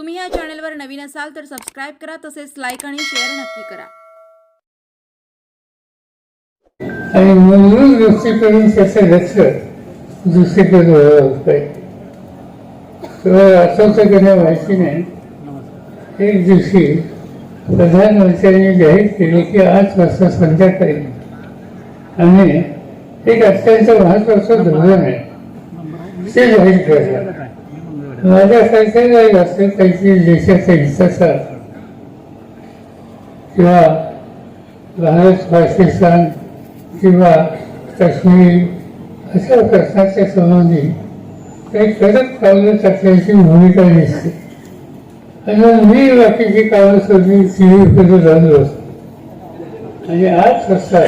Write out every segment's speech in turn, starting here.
तुम्ही या चॅनलवर नवीन असाल तर सबस्क्राईब करा तसेच लाईक आणि शेअर नक्की करा. आणि म्हणून दुसरीकडून त्याचं लक्ष दुसरीकडे वळवलं पाहिजे तेव्हा आठवतं की नाही माहिती नाही. एक दिवशी प्रधानमंत्र्यांनी जाहीर केले की आज वाजता संध्याकाळी आणि एक अत्यंत महत्वाचं धोरण आहे. ते जाहीर करणार माझ्यासारखे काही असे काहीतरी देशाच्या हिताचा किंवा भारत पाकिस्तान किंवा काश्मीर अशा प्रश्नाच्या संबंधी काही कडक पावलं टाकण्याची भूमिका दिसते. आणि मी बाकीची कामं सगळी टी व्हीकडे झालो असतो आणि आज वाजता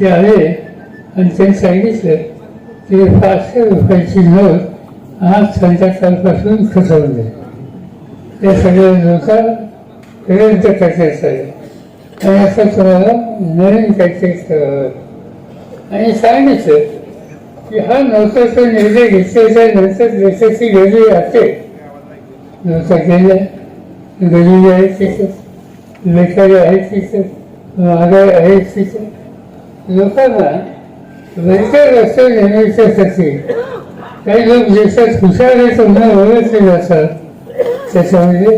ते आले आणि त्यांनी सांगितलं की पाचशे रुपयाची नोट आज संध्याकाळपासून खचवली ते सगळे लोक रद्द करण्यात आले आणि असं तुम्हाला नवीन काहीतरी करावं आणि सांगितलं की हा नौकाचा निर्णय घेतल्याच्या नंतर देशाची गरज राहते नौका गेल्या गरीब आहे तिथं बेकारी आहे तिथं महागाई आहे तिथं. लोकांना वरच्या रस्ते नेण्याच्यासाठी काही लोक देशात हुशार हे समजा ओळखले जातात त्याच्यामध्ये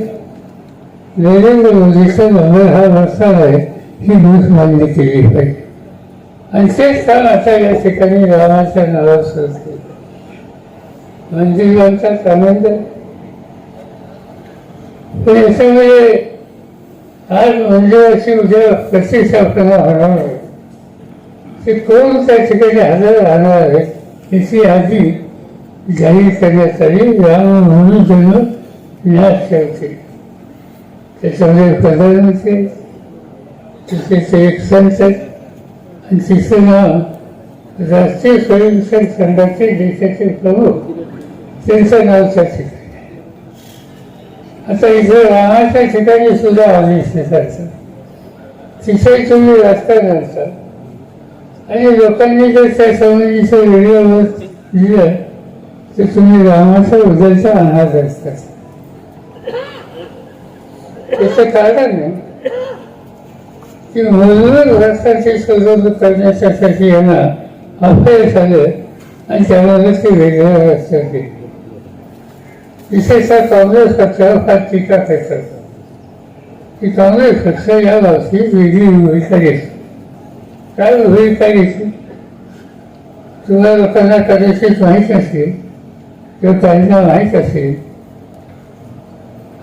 नरेंद्र मोदीचा नंबर हा नसणार आहे ही भूक मान्य केली पाहिजे. आणि तेच स्थान आता या ठिकाणी रामाच्या नावावर सरते केलं. मंदिर बांधतात आनंद पण याच्यामध्ये आज मंदिराची उद्या प्रतिष्ठापना होणार आहे. ते कोण त्या ठिकाणी हजर राहणार आहे याची आधी जाहीर करण्यात आली म्हणून त्यांना न्यास करते. त्याच्यामध्ये प्रधानमंत्री आहेत. एक संत आणि तिचं नाव राष्ट्रीय स्वयंसेवक संघाचे देशाचे प्रमुख. त्यांचं नाव त्या आता इथे रामाच्या ठिकाणी सुद्धा आम्ही शेजारचं तिथे तुम्ही रस्ता असतात आणि लोकांनी जर त्या संबंधीचं रेडिओवर लिहिलं ते तुम्ही रामाचा उदयचा अनाज असतात त्याचं कारण नाही. की म्हणून राष्ट्राची सोडवणूक करण्यासाठी यांना अपयश आलं आणि त्यामुळे ते वेगळ्या रस्त्यात गेले विशेषतः काँग्रेस पक्षावर फार टीका करतात. की काँग्रेस पक्ष या बाबतीत वेगळी भूमिका घेतो. काय भूमिका घेतली तुम्हाला लोकांना कदाचित माहीत असेल किंवा त्यांना माहीत असेल.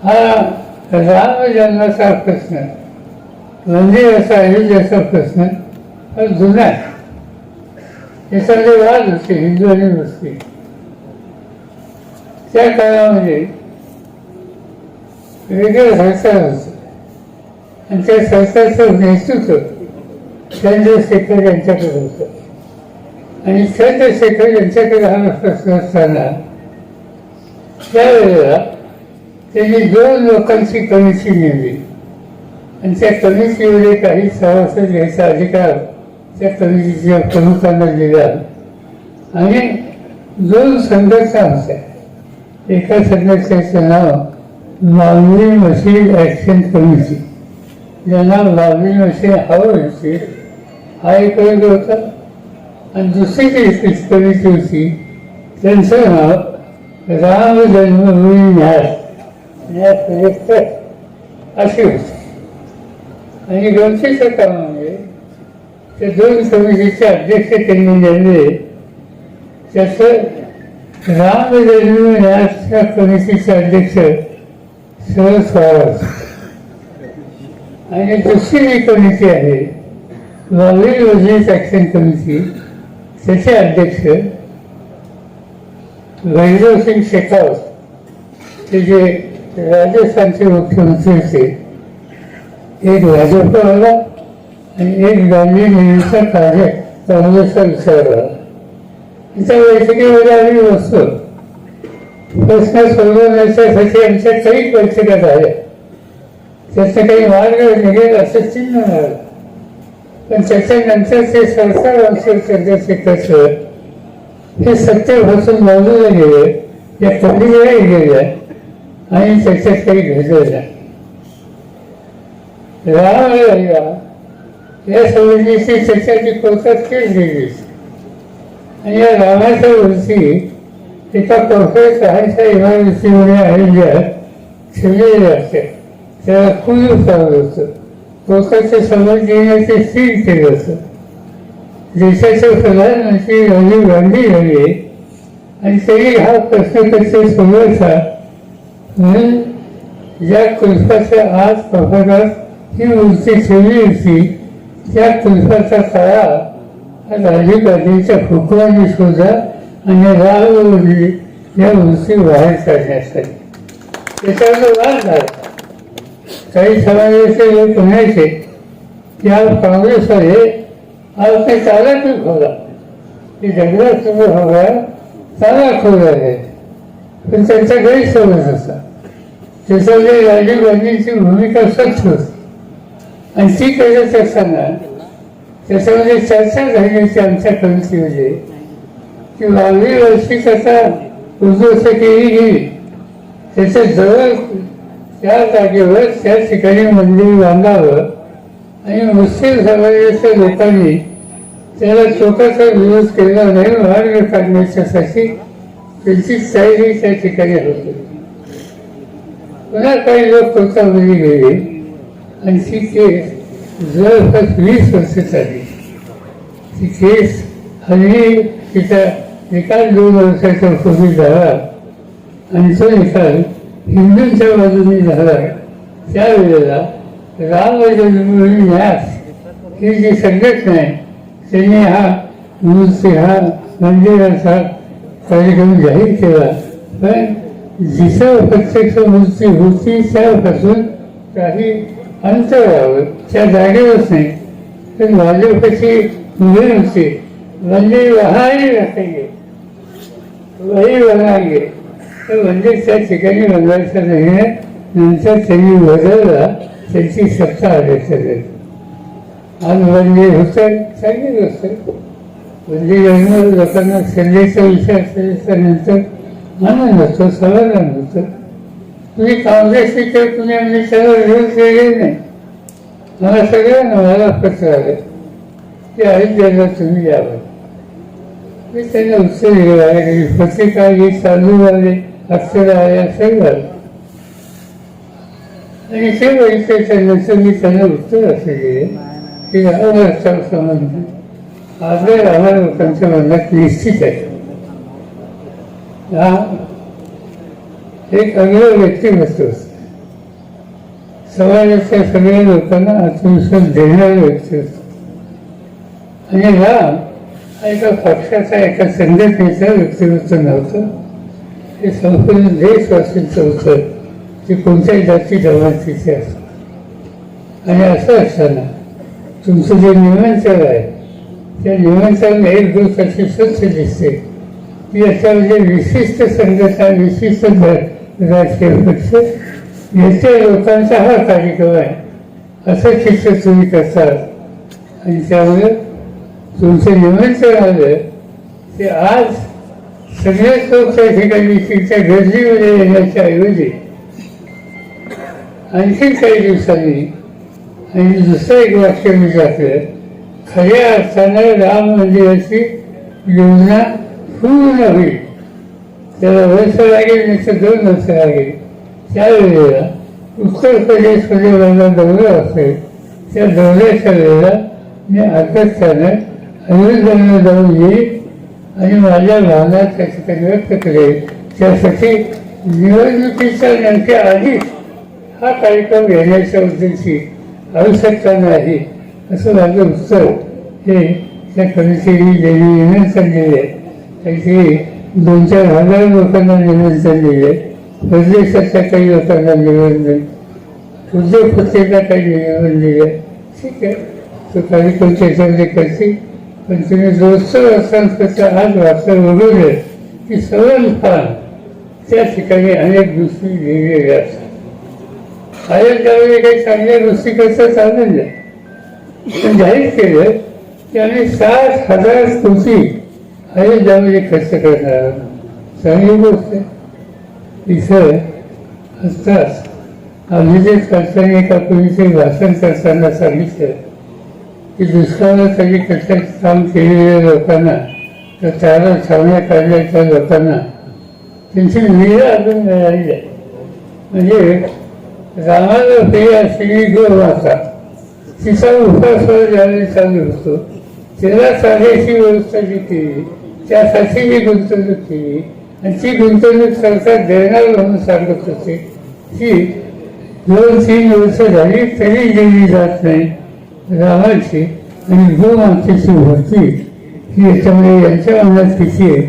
हा राम जन्माचा प्रश्न म्हणजे मंदिराचा अयोध्याचा प्रश्न हा जुना आहे. याच्यामध्ये वाद होते हिंदू आणि मुस्लिम त्या काळामध्ये वेगळं सरकार होतं आणि त्या सरकारचं नेतृत्व चंद्रशेखर यांच्याकडे होतं. आणि चंद्रशेखर यांच्याकडे हा प्रश्न असताना त्यावेळेला त्यांनी दोन लोकांची कमिटी नेमली आणि त्या कमिटीमध्ये काही सभासद घ्यायचा अधिकार त्या कमिटीच्या प्रमुखांना दिला. आणि दोन संघटना होत्या. एका संघटनेचं नाव माऊली मशीन ॲक्शन कमिटी ज्यांना माऊली मशीन हवं होती हा एक वर्ग होता. आणि दुसरी जी कमिटी होती त्यांचं नाव राम जन्मभूमी न्यास न्यास म्हणजे अशी होती आणि गमतीचं काम म्हणजे त्या दोन समितीचे अध्यक्ष त्यांनी नेमले त्याचं राम जन्म न्यासच्या समितीचे अध्यक्ष शरद पवार आणि दुसरी जी कमिटी आहे वावरी वजीर ॲक्शन कमिटी त्याचे अध्यक्ष वैभव सिंग शेखावत ते जे राजस्थानचे मुख्यमंत्री होते एक भाजपवाला आणि एक गांधी नेहमीचा कार्य काँग्रेसचा विचारला. त्या बैठकीमध्ये आम्ही बसतो. प्रश्न सोडवण्याच्यासाठी आमच्या काही बैठका झाल्या त्याचा काही मार्ग निघेल असं चिन्ह मिळालं पण त्याच्यानंतर ते सरकार अंशर चंद्रशेखर हे सत्य भासून लावलेलं गेले या कमिटीलाही गेल्या आणि त्याच्यात काही घडलेलं नाही. राम या संबंधीची त्याच्याची ती कोर्टात गेली. आणि या रामाच्या वरती एका कोर्टात राहायच्या इमारतीमध्ये आलेल्या ठेवलेले असते. त्याला खूप चालू होतं कोर्टाच्या समोर येण्याचे सील केलं असतं. देशाचे प्रधानमंत्री राजीव गांधी झाले आणि तरी हा प्रश्न कसे सोडवायचा म्हणून ज्या कुलपाच्या आज प्रभागात ही मूर्ती ठेवली होती त्या कुलपाचा काळा हा राजीव गांधीच्या हुकमाने शोधा आणि रामवली या मूर्ती बाहेर काढण्यासाठी. त्याच्यावर वाद झाला. काही समाजाचे लोक म्हणायचे की काँग्रेसमध्ये और आपने ताला क्यों खोला. ये झगड़ा सुरू हो गया ताला खोला है पण त्यांचा गैरसमज होता त्याच्यामध्ये राजीव गांधींची भूमिका स्वच्छ होती. आणि ती करत असताना त्याच्यामध्ये चर्चा झाली होती आमच्या कमिटीमध्ये. की मागली वर्षी कसा उद्ध्वस्त केली गेली. त्याच्याजवळ त्या जागेवर त्या ठिकाणी मंदिर बांधावं. आणि मुस्लिम समाजाच्या लोकांनी त्याला चोखाचा विरोध केला नाही मार्ग काढण्याच्यासाठी त्यांची तयारी त्या ठिकाणी होती. पुन्हा काही लोक कोर्टामध्ये गेले आणि ती केस जवळपास वीस वर्ष चालली ती केस हल्ली तिचा निकाल दोन वर्षाच्या पूर्वी झाला आणि तो निकाल हिंदूंच्या बाजूने झाला. त्यावेळेला राम जन्मभूमी न्यास ही जी संघटना आहे त्यांनी हा मूर्ती हा मंदिराचा कार्यक्रम जाहीर केला पण जिथं प्रत्यक्ष मूर्ती होती त्यापासून काही अंतरावर त्या जागेवरच नाही तर भाजपची उभे होती म्हणजे वहाही रखेंगे वही बनाएंगे। तर म्हणजे त्या ठिकाणी बनवायचं नाही नंतर त्यांनी बदलला त्यांची सत्ता आल्याच्या आज म्हणजे हुसेन चांगली गोष्ट म्हणजे जन्म लोकांना संधीचा विषय असेल नंतर आनंद होतो समाधान होतं तुम्ही काँग्रेसची तर तुम्ही आम्ही सगळं विरोध केले नाही मला सगळ्यांना मला पत्र आलं की अयोध्येला तुम्ही यावं मी त्यांना उत्तर दिलं आहे पत्रिका ही चालू झाले अक्षर आहे असं झालं आणि ते बघितलं त्यानंतर मी त्यांना उत्तर असं दिले की रामाचा संबंध आपल्या रामा लोकांच्या मनात निश्चित आहे हा एक अग्र व्यक्तिमत्व असतं समाजाच्या सगळ्या लोकांना आत्मविश्वास व्यक्ती असतो आणि हा एका पक्षाचा एका संघटनेचा व्यक्तिमत्व नव्हतं हे संपूर्ण देशवासींचं होतं ती कोणत्याही जाती जमातीचे असतात आणि असं असताना तुमचं जे निमंत्रण आहे त्या निमंत्रण एक दिवस अशी स्वच्छ दिसते. की याच्यामध्ये म्हणजे विशिष्ट संघटना विशिष्ट राजकीय पक्ष याच्या लोकांचा हा कार्यक्रम आहे. असं चित्र तुम्ही करतात आणि त्यामुळे तुमचं निमंत्रण आलं ते आज सगळेच लोक त्या ठिकाणी तिच्या गर्दीमध्ये येण्याच्या ऐवजी आणखी काही दिवसांनी आणि दुसरं एक वाक्य मी टाकलं खऱ्या अर्थानं राम मंदिराची योजना पूर्ण होईल. त्याला वर्ष लागेल नाही तर दोन वर्ष लागेल. त्यावेळेला उत्तर प्रदेशमध्ये माझा दौरा असेल. त्या दौऱ्याच्या वेळेला मी अगत्यानं अयोध्येला जाऊन येईल आणि माझ्या भावना त्या ठिकाणी व्यक्त करेल. त्यासाठी निवडणुकीच्या नेमक्या आधीच हा कार्यक्रम घेण्याच्या उद्देशी आवश्यकता नाही असं माझं उत्तर. हे त्या कमिटीने देवी निमंत्रण दिले काहीतरी दोन चार हजार लोकांना निमंत्रण दिले. परदेशातल्या काही लोकांना निमंत्रण उद्योगपतींना काही निमंत्रण दिले. ठीक आहे. तो कार्यक्रम त्याच्यामध्ये करते. पण तुम्ही दोस्तव त्याचा आज वाचलं वगैरे की सरळ फार. त्या ठिकाणी अनेक गोष्टी लिहिलेल्या असतात. अयोध्यामध्ये काही चांगले गोष्टी करता चाललं नाही. पण जाहीर केलं की आम्ही सात हजार कोटी अयोध्यामध्ये खर्च करणार. चांगली गोष्ट आहे. इथं असताच जे करताना एका पूर्वीचे भाषण करताना सांगितलं की दुष्काळासाठी कसं काम केलेल्या लोकांना तर त्याला छावण्या काढल्याच्या लोकांना त्यांची निरा अजून मिळाली आहे. म्हणजे रामाला ते असलेली गोमाता तिचा उपास ज्यावेळी चालू होतो त्याला चालायची व्यवस्था जी केली त्यासाठी मी गुंतवणूक केली आणि ती गुंतवणूक सरकार देणार म्हणून सांगत होते. की दोन तीन वर्ष झाली तरी गेली जात नाही. रामाची आणि गोमातेची भक्ती ही याच्यामुळे यांच्या मनात किती आहे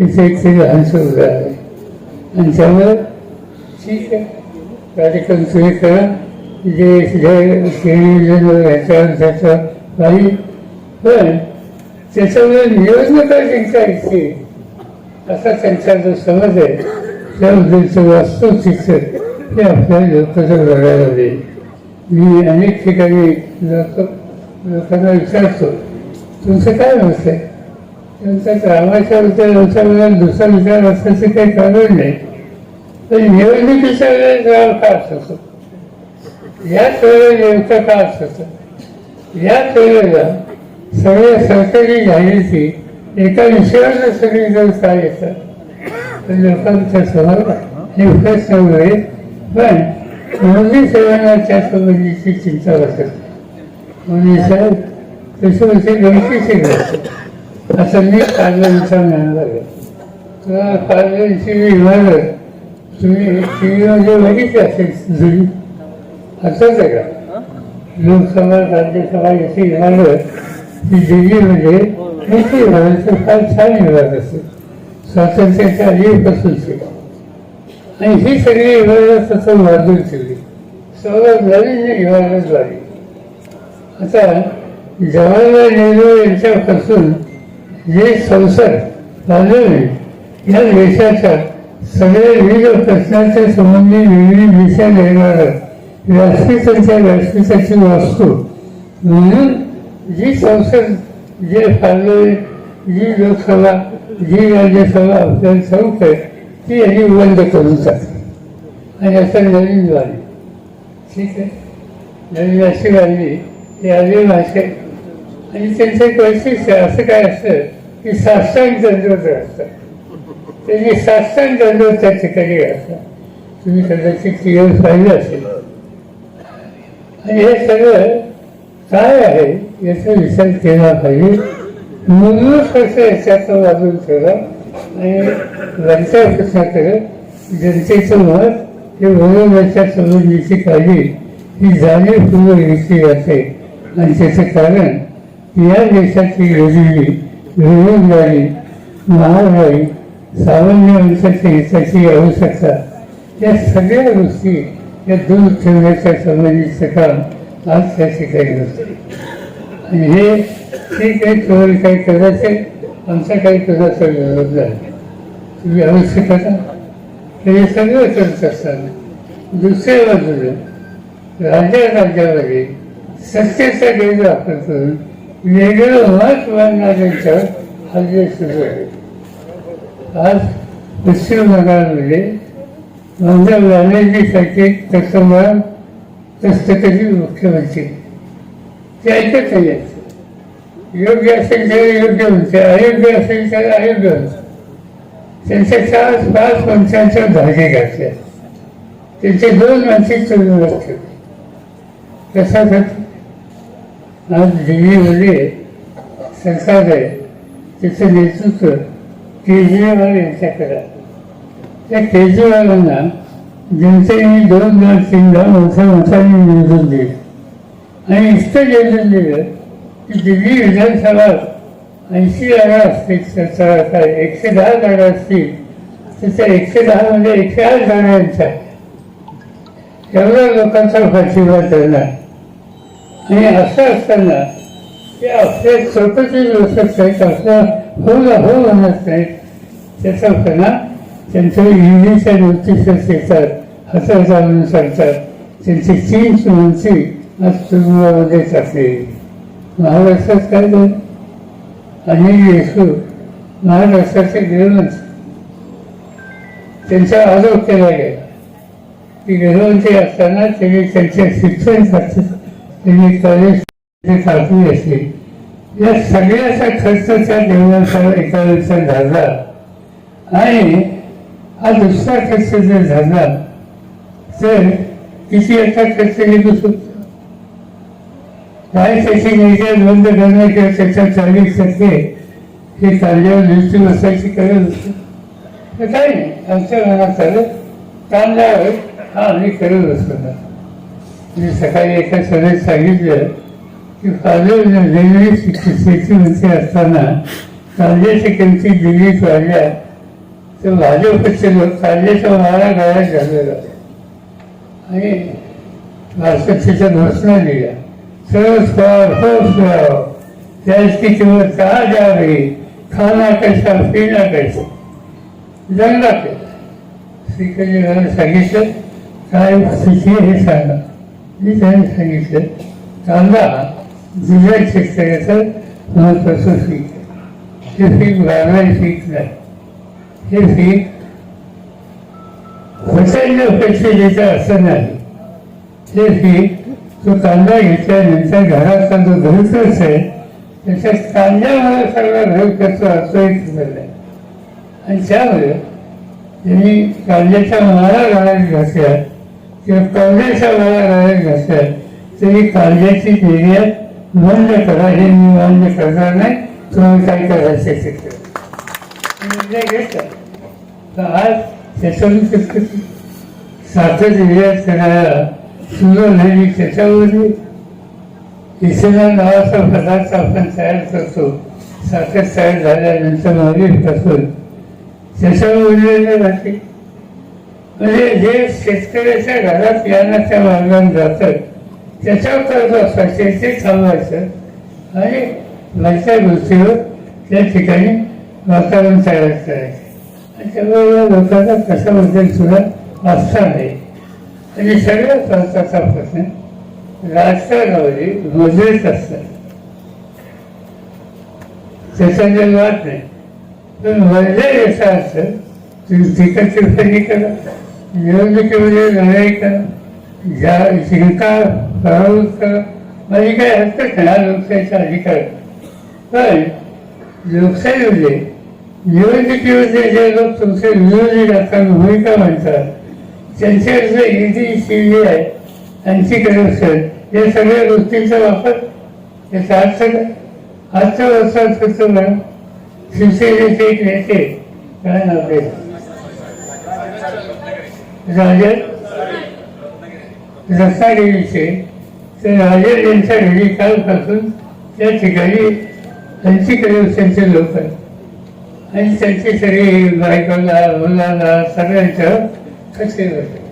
याचं एक तरी लहानसं उदाहरण आहे. आणि त्यामुळे ठीक आहे. कार्यक्रम सुरू करा जे जे त्याचं पण त्याच्यामुळे निवडणुका जिंका इथे असा त्यांचा जो समज आहे त्याबद्दलचं शिक्षण हे आपल्या लोकांचं बघायला देईल मी अनेक ठिकाणी लोक लोकांना विचारतो तुमचं काय मत आहे? त्यांचा कामाच्या विचार आमच्या दुसरा विचार असल्याचं काही कारण नाही. पण निवडणुकीच्या वेळेस राम का असतो याच वेळेला नेमकं का असतं याच वेळेला सगळ्या सरकारी जाहिराती एका विषयावर सगळी जण काय येतात लोकांच्या समोर हे वगैरे पण मोदी साहेबांना त्या संबंधीची चिंता वाटत मोदी साहेब त्याच्यामध्ये गमतीचे घडते असं मी पार्लमेंटचा मिळाला तेव्हा पार्लमेंटची इमारत तुम्ही टी बघितली असेल जुनी असंच आहे का? लोकसभा राज्यसभा याची इमारत ही दिल्लीमध्ये मोठी फार छान इमारत असते स्वातंत्र्याच्या आणि ही सगळी इमारत तसं बाजून ठेवली. सगळं नवीन इमारत झाली आता जवाहरलाल नेहरू यांच्यापासून जे संसद पार्लमेंट या देशाच्या सगळे विविध प्रश्नांच्या संबंधी विविध विषय देणारं व्यासपीठांच्या व्यासपीठाची वास्तू म्हणून जी संसद जे पार्लमेंट जी लोकसभा जी राज्यसभा आपल्याला ठरवत आहे ती यांनी बंद करून टाकली. आणि असं नवीन झाली. ठीक आहे? नवीन अशी बांधली ते आले भाषा. आणि त्यांचं एक वैशिष्ट्य असं काय असतं की साष्टांग दंडवत असतात त्यांनी साष्टांग दंडवत त्या ठिकाणी असतात तुम्ही कदाचित क्लिअर पाहिलं असेल. आणि हे सगळं काय आहे याचा विचार केला पाहिजे. मूलभूत कसं याच्याचं वाजून ठेवा आणि वरच्या प्रश्नाकडे जनतेचं मत हे बरोबरच्या संबंधीची काळजी ही जाणीवपूर्वक घेतली जाते आणि त्याचं कारण या देशाची गरीबी बेरोजगारी महागाई सामान्य माणसाच्या हिताची आवश्यकता. या सगळ्या गोष्टी या दूर ठेवण्याच्या संबंधीचं काम आज त्या ठिकाणी होते हे ते काही तुम्हाला काही कदाचित आमचा काही कदाचा विरोध नाही तुम्ही आवश्यकता तर हे सगळं करत असताना दुसऱ्या बाजूला राज्या राज्यामध्ये सत्तेचा गैरवापर करून वेगळं मत मानणाऱ्यांच्यावर हल्ले सुरू आहे. आज पश्चिम बंगालमध्ये ममता बॅनर्जीसाठी तसं तस्तकरी मुख्यमंत्री. ते ऐकत नाही योग्य असेल तर योग्य म्हणते अयोग्य असेल तर अयोग्य म्हणते. त्यांच्या चार पाच पंचांच्या धागे घातल्या. त्यांचे दोन माणसे तुरुंगात ठेवले कशासाठी आज दिल्लीमध्ये सरकार आहे. त्याचं नेतृत्व केजरीवाल यांच्याकडे त्या केजरीवालांना जनतेने दोन दोन तीनदा मोठ्या मताने निवडून दिले. आणि इतकं निवडून दिलं की दिल्ली विधानसभा ऐंशी जागा असतील तर एकशे दहा जागा असतील. तर त्या एकशे दहामध्ये म्हणजे एकशे आठ जागा यांच्या आहेत. एवढ्या लोकांचा पाठिंबा त्यांना. आणि असं असताना ते आपल्या स्वतःचे व्यवस्थित आहेत आपल्या हो ना हो म्हणत नाहीत त्याचा परिणाम त्यांच्या ईडीच्या नोटिसेस येतात हातात जाऊन सांगतात. त्यांची तीन सुनांची आज तुरुंगामध्ये टाकले महाराष्ट्रात काय झालं? आणि येशू महाराष्ट्राचे गृहमंत्री. त्यांचा आरोप केला गेला. की गृहमंत्री असताना त्यांनी त्यांच्या शिक्षणासाठी त्यांनी कॉलेज टाकली असली या सगळ्याचा खर्च त्या देवळाचा एका दिवसात झाला. आणि हा दुसरा खर्च जर झाला तर किती याचा खर्च निघू शकतो काय त्याची निर्यात बंद करणं किंवा त्याच्या चाळीस टक्के हे कांद्यावर दृष्टी बसायची गरज असते. तर काही नाही आमच्या मनात आलं कांद्यावर हा आम्ही करत असतो ना. मी सकाळी एका सभेत सांगितलं की फादर रेल्वे शेती मंत्री असताना कांद्याच्या किमती दिल्लीत वाढल्या ते भाजपचे लोक कांद्याचा मारा गाळ्यात घाललेला आणि भारताच्या घोषणा दिल्या सर्व स्वार हो स्वार त्याची किंमत का द्यावी खाना कैसा पिना कैसा. जंगला केला श्रीकृष्णाने सांगितलं काय स्थिती हे सांगा. मी त्याने सांगितलं कांदा हा जुन्या शेतकऱ्याचं महत्वाचं पीक ते हे पीक वाढणारे पीक नाही. हे पीक फसवण्या पैसे असं नाही हे तो कांदा घेतल्यानंतर घरातला जो घरच आहे त्याच्या कांद्यामुळे सगळा घरखर्च असतो एक झाला आणि त्यामुळे त्यांनी कांद्याच्या माळा घालायला घातल्या किंवा कांद्याच्या माळा घालायला घातल्या तरी कांद्याची निर्यात बंद करा हे मी मान्य करणार नाही. तुम्ही काय करायचं ते करा. निर्णय घेतला तर आज त्याच्यावरून शेतकरी साखर करणारा सुंदर सुरू झाली त्याच्यावरही नावाचा पदार्थ आपण तयार करतो साखर तयार झाल्यानंतर मागेपासून त्याच्यावर उरलेले राहते म्हणजे जे शेतकऱ्याच्या घरात यानाच्या मार्गाने जातात त्याच्यावर कर्ज असायचे ते थांबवायचं आणि माहिती गोष्टीवर त्या ठिकाणी वातावरण तयार आहे त्यामुळे या लोकांना कशाबद्दल सुद्धा आस्था नाही आणि म्हणजे सगळ्या प्रांताचा प्रश्न राजकारणामध्ये मजरीत असतात. त्याच्याने वाद नाही. पण वरले याचा असतं तुम्ही तिकट करा निवडणुकीमध्ये लढाई करा ज्या जिंका पराभूत करा. म्हणजे काही हरकत नाही हा लोकशाहीचा अधिकार. पण पण लोकशाहीमध्ये म्हणजे निवडणुकीमध्ये जे लोक तुमचे विरोधी राखतात भूमिका मांडतात त्यांच्याकडे ED C I anti corruption या सगळ्या गोष्टींचा वापर याचा अर्थ काय? आजच्या वर्षात फक्त मॅडम शिवसेनेचे एक नेते काय नाव राजन? रत्नागिरीचे तर राजन यांच्या घरी कालपासून त्या ठिकाणी अँटी त्यांचे लोक आहेत. आणि त्यांचे शरीर बायकोला मुलाला सगळ्यांच्या खचले होते?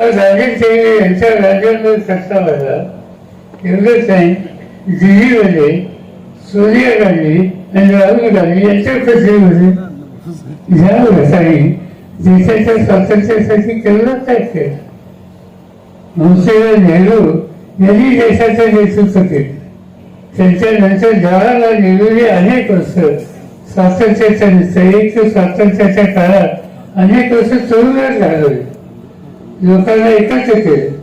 राजन यांच्या राज्यांवर खर्चा वाढला एवढंच दिल्लीमध्ये सोनिया गांधी आणि राहुल गांधी यांच्या खचलेमध्ये ह्या लोकांनी देशाच्या स्वातंत्र्यासाठी केवढं काय केलं? मोतीलाल नेहरू यांनी देशाचं नेतृत्व केलं. त्यांच्या त्यांच्या जळाला लिहिलेली अनेक वर्ष स्वातंत्र्याच्या संयुक्त स्वातंत्र्याच्या काळात अनेक वर्ष चोरून घालवले लोकांना एकत्र केलं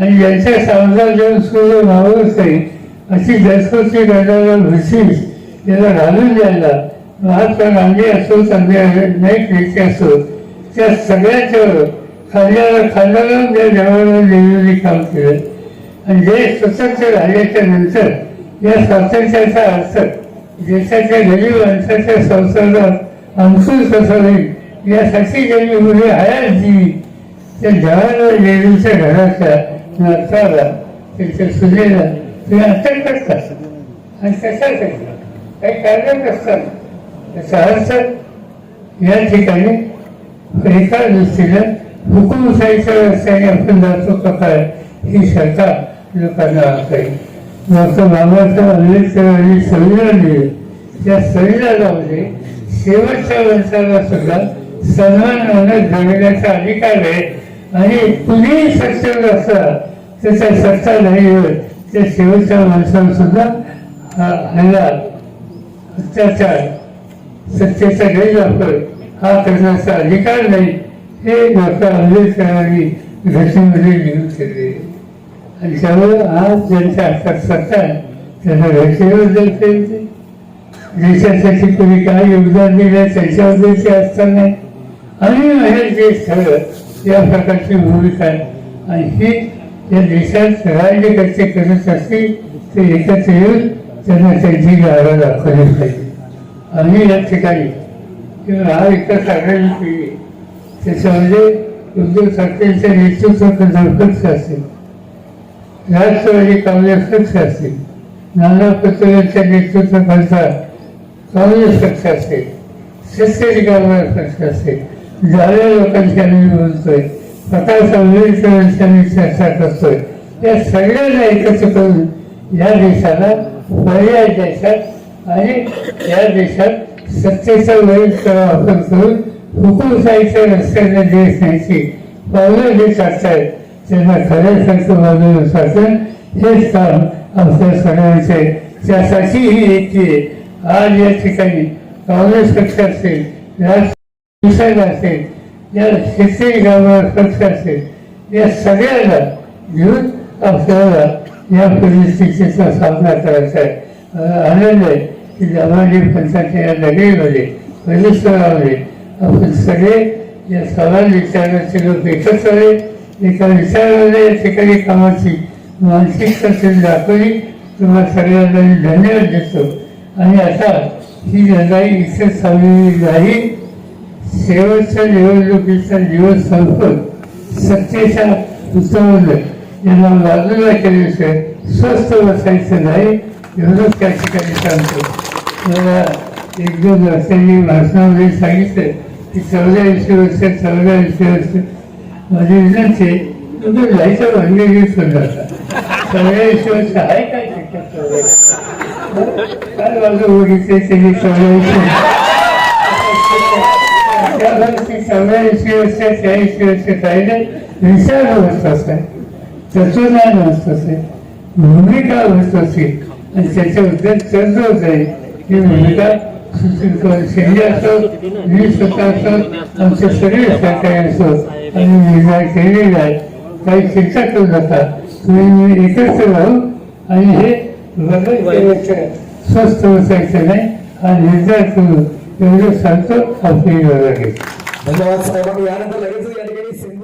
आणि यांच्या देऊन सूर्य मावळच नाही. अशी जसवती गडाला ब्रिटिश याला घालून द्यायला महात्मा गांधी असो संजय नाईक व्यक्ती असो त्या सगळ्याच्या खांद्याला खाल्याला त्या देवाला लिहिलेली काम केलं. आणि जे स्वतंत्र झाल्याच्यानंतर या स्वातंत्र्याचा अर्थ देशाच्या गरीब माणसाच्या संसारात अंकुश कसा होईल यासाठी गेली मुली हयात दिली त्या जवाहरलाल नेहरूच्या घराच्या नाताला त्यांच्या सुनेला तुम्ही अटक करता आणि कशासाठी काही कारण नसताना त्याचा अर्थ या ठिकाणी एका दृष्टीनं हुकुमशाहीच्या रस्त्याने आपण जातो का काय ही शंका लोकांना काही डॉक्टर बाबासाहेब आंबेडकर आणि संविधान दिले त्या संविधानामध्ये शेवटच्या वर्षाला सुद्धा सन्मानानं जगण्याचा अधिकार आहे. आणि कुणीही सक्षम असला त्याचा सत्ता नाही होत. त्या शेवटच्या माणसाला सुद्धा हा हल्ला अत्याचार सत्तेचा गैरवापर हा करण्याचा अधिकार नाही हे डॉक्टर आंबेडकरांनी घटनेमध्ये लिहून केले. आणि त्यामुळे आज ज्यांच्या हातात सत्ता आहे त्यांना घटनेबद्दल कळते देशासाठी तुम्ही काय योगदान दिलं त्याच्याबद्दल ते असताना आणि माझ्या जे सगळं या प्रकारची भूमिका आहे. आणि ही या देशात राज्यकर्ते करत असतील ते एकत्र येऊन त्यांना त्यांची गाडा दाखवली पाहिजे. आम्ही या ठिकाणी किंवा हा विकास आघाडी पिढी त्याच्यामध्ये उद्धव ठाकरेंच्या नेतृत्वाखाली पक्ष असेल. राष्ट्रवादी काँग्रेस पक्ष असेल नाना पटोलेंच्या नेतृत्वाखालचा काँग्रेस पक्ष असेल. शेतकरी काँग्रेस पक्ष असेल. झाल्या लोकांशी आम्ही बोलतोय. प्रकाश आंबेडकरांशी आम्ही चर्चा करतोय. या सगळ्यांना एकत्र करून या देशाला पर्याय देशात आणि या देशात सत्तेचा वैध वापर करून हुकुमशाहीच्या रस्त्याने देश न्यायची पावलं जे टाकतायत त्यांना खऱ्यासारखं बाजूला शासन हेच काम आमच्या सगळ्यांचे त्यासाठी ही एकी आहे. आज या ठिकाणी काँग्रेस पक्ष असेल राष्ट्र असेल या शेतकरी ग्रामीण पक्ष असेल या सगळ्यांना घेऊन आपल्याला या परिस्थितीचा सामना करायचा आहे. आनंद आहे की दामाजी पंचायत या नगरीमध्ये परिसरामध्ये आपण सगळे या सवाल विचारण्याचे लोक एकत्र आले. एका विचाराने या ठिकाणी कामाची मानसिक तसेच दाखवली तुम्हाला सगळ्यांना मी धन्यवाद देतो. आणि आता ही लढाई इथे चाललेली नाही शेवटच्या निवडणुकीचा दिवस संपत. सत्तेच्या उतरवलं यांना बाजूला केल्याशिवाय स्वस्थ बसायचं नाही एवढंच त्या ठिकाणी सांगतो. मला एक दोन वर्षांनी भाषणामध्ये सांगितलं की चौऱ्याऐंशी वर्ष चौऱ्याऐंशी वर्ष माझी विनंती तुम्ही जायचं भांडे सुद्धा सगळ्या वर्ष आहे काय शक्यत काल माझं बघितले त्यांनी सगळ्या त्यावर्षी चौऱ्याऐंशी वर्ष त्र्याऐंशी वर्ष पाहिजे विचार महत्त्वाचा आहे तत्वज्ञान महत्वाचं असते भूमिका महत्वाची असते आणि त्याच्याबद्दल होत. आहे ही भूमिका शिंदे असो मी स्वतः असो आमचे सगळे सहकारी असो आणि निर्णय केलेला आहे काही चिंता करू नका तुम्ही एकत्र राहू आणि हे बदल स्वस्थ बसायचं नाही हा निर्धार करू एवढं सांगतो आपली धन्यवाद साहेबांनी यानंतर लगेच या ठिकाणी